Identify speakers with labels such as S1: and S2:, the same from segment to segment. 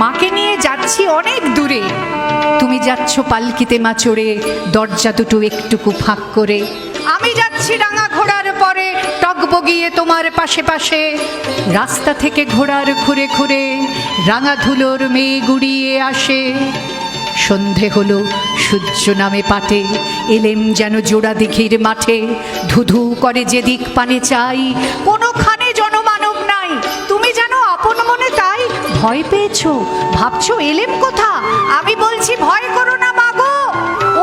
S1: মাকে নিয়ে যাচ্ছি অনেক দূরে। তুমি যাচ্ছ পালকিতে মা চড়ে, দরজা দুটো একটুকু ফাঁক করে। আমি যাচ্ছি রাঙা ঘোড়ার পরে, টকবগিয়ে তোমার পাশে পাশে। রাস্তা থেকে ঘোড়ার ঘুরে ঘুরে, রাঙা ধুলোর মেয়ে গুড়িয়ে আসে। সন্ধে হলো, সূর্য নামে পাটে, এলেম যেন জোড়া দিঘির মাঠে। ধুধু করে যেদিক পানে চাই, কোনোখানে জনমানব ভয় পেয়েছ? ভাবছ এলেম কোথা? আমি বলছি ভয় করো না মাগো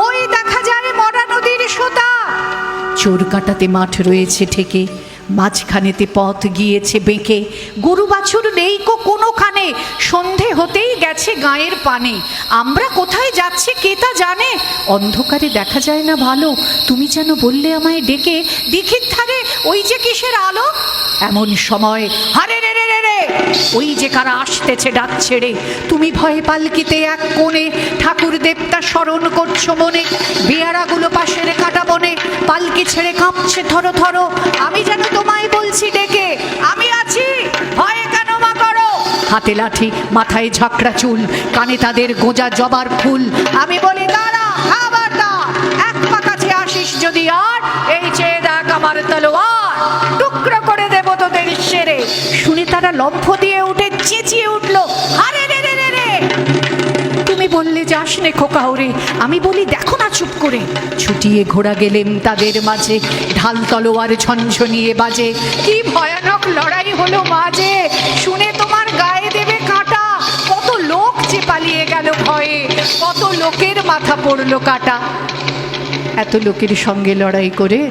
S1: ওই দেখা যায় মরা নদীর সোতা। চোর কাটাতে মাঠ রয়েছে ঠেকে, মাঝখানেতে পথ গিয়েছে বেঁকে। গরু বাছুর নেই কো কোনোখানে, সন্ধে হতেই গেছে গায়ের পানে। আমরা কোথায় যাচ্ছি কে তা জানে? অন্ধকারে দেখা যায় না ভালো। তুমি যেন বললে আমায় ডেকে, দিঘির ধারে ওই যে কিসের আলো? এমন সময়, হারে রে রে রে ওই যে কারা আসতেছে ডাক ছেড়ে, তুমি ভয়ে পালকিতে এক কোণে ঠাকুর দেবতা স্মরণ করছ মনে, বেয়ারাগুলো পাশের কাটা বনে, পালকি ছেড়ে কাঁপছে থরো থরো, আমি যেন তোমায় বলছি ডেকে, আমি আছি, ভয়ে কেন মা করো? হাতে লাঠি, মাথায় ঝাঁকড়া চুল, কানে তাদের গোজা জবার ফুল, আমি বলি দাঁড়া তারা লম্ফ দিয়ে উঠে চেঁচিয়ে উঠল। আরে রে রে রে রে। তুমি বললে, যাস নে খোকা ওরে। আমি বলি, দেখো না চুপ করে। ছুটিয়ে ঘোড়া গেলেম তাদের মাঝে। ঢাল তলোয়ার ঝনঝনিয়ে বাজে। কি ভয়ানক লড়াই হলো মাঝে। শুনে তোমার গায়ে দেবে কাঁটা। কত লোক যে পালিয়ে গেল ভয়ে। কত লোকের মাথা পড়ল কাটা। এত লোকের সঙ্গে লড়াই করে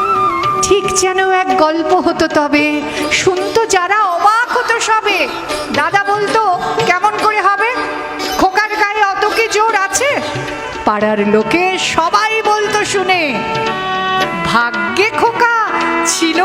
S1: ঠিক যেন এক গল্প হতো তবে। শুনতো যারা অবাক হতো সবে। দাদা বলতো, কেমন করে হবে? খোকার গায়ে অত কি জোর আছে? পাড়ার লোকে সবাই বলতো শুনে, ভাগ্যে খোকা ছিল